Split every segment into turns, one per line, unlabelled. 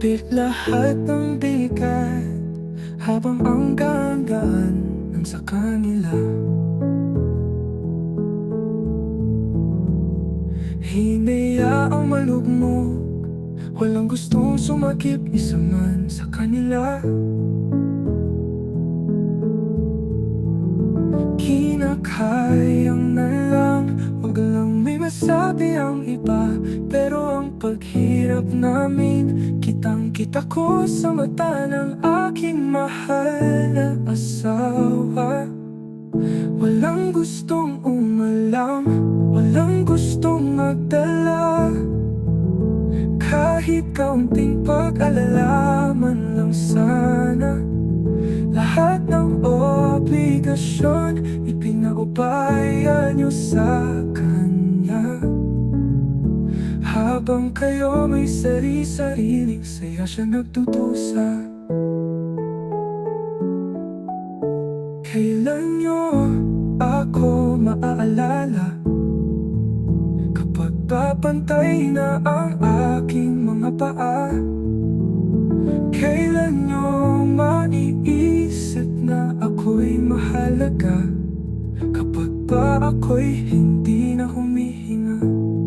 Lahat ng bigat Habang ang gaan Nang sa kanila. Hinaya ang malugmok Walang gustong sumakip Isa man sa kanila. Kinakayang na lang Wag lang may masabi ang iba Pero ang paghirap namin Kitang kita ko sa mata ng aking mahal na asawa. Walang gustong umalam Walang gustong magdala. Kahit kaunting pag-alala man lang sana. Lahat ng obligasyon Ipinaubaya niyo sa kanya Habang kayo may sari-sariling saya siya nagtutusa. Kailan niyo ako maaalala? Kapag papantay na ang aking mga paa Kailan niyo maiisip na ako'y mahalaga? Kapag ba ako'y hindi na humihinga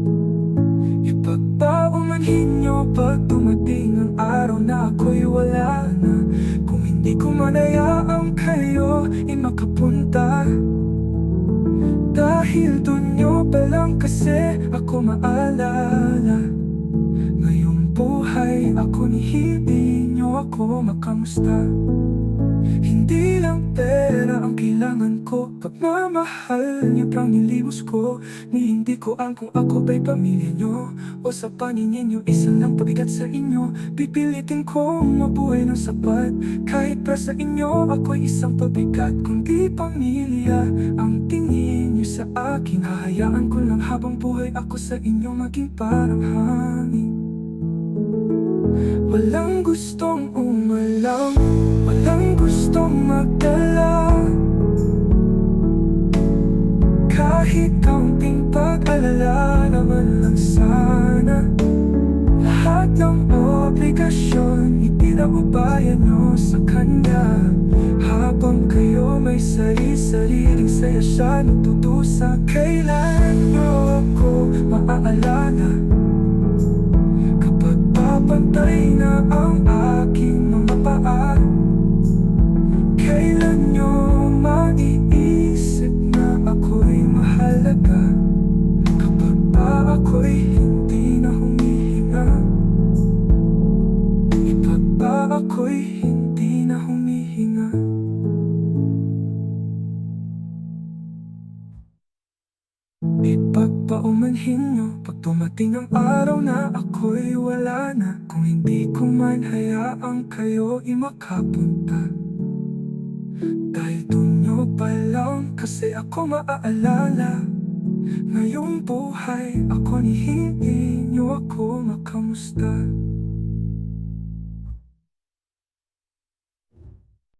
Ipagpaumanhin niyo pag dumating ang araw na ako'y wala na Kung hindi ko manayaang kayo ay makapunta. Dahil dun niyo pa lang kasi ako maalala. Ngayong buhay ako ni hindi niyo ako makamusta kailangan ko. Pagmamahal niyo pang nilibos ko. Ni hindi ko alam kung ako ba'y pamilya niyo. O sa paningin niyo isang lang pabigat sa inyo. Pipilitin kong mabuhay ng sapat. Kahit para sa inyo ako'y isang pabigat. Kundi pamilya ang tingin niyo sa akin. Hahayaan ko lang habang buhay ako sa inyo Maging parang hangin. Walang gustong umalam Kahit kaunting pag-alala naman lang sana. Lahat ng obligasyon Ipinaubaya nyo sa kanya. Habang kayo may sari-sariling saya siya Nagtutusa Kailan nyo ako maaalala? Kapag papantay na ang aking Ipagpaumanhin nyo Pag dumating ang araw na ako'y wala na. Kung hindi ko man hayaang kayo'y makapunta Dahil dun nyo pa lang kasi ako maaalala. Ngayong buhay ako ni hindi nyo ako makamusta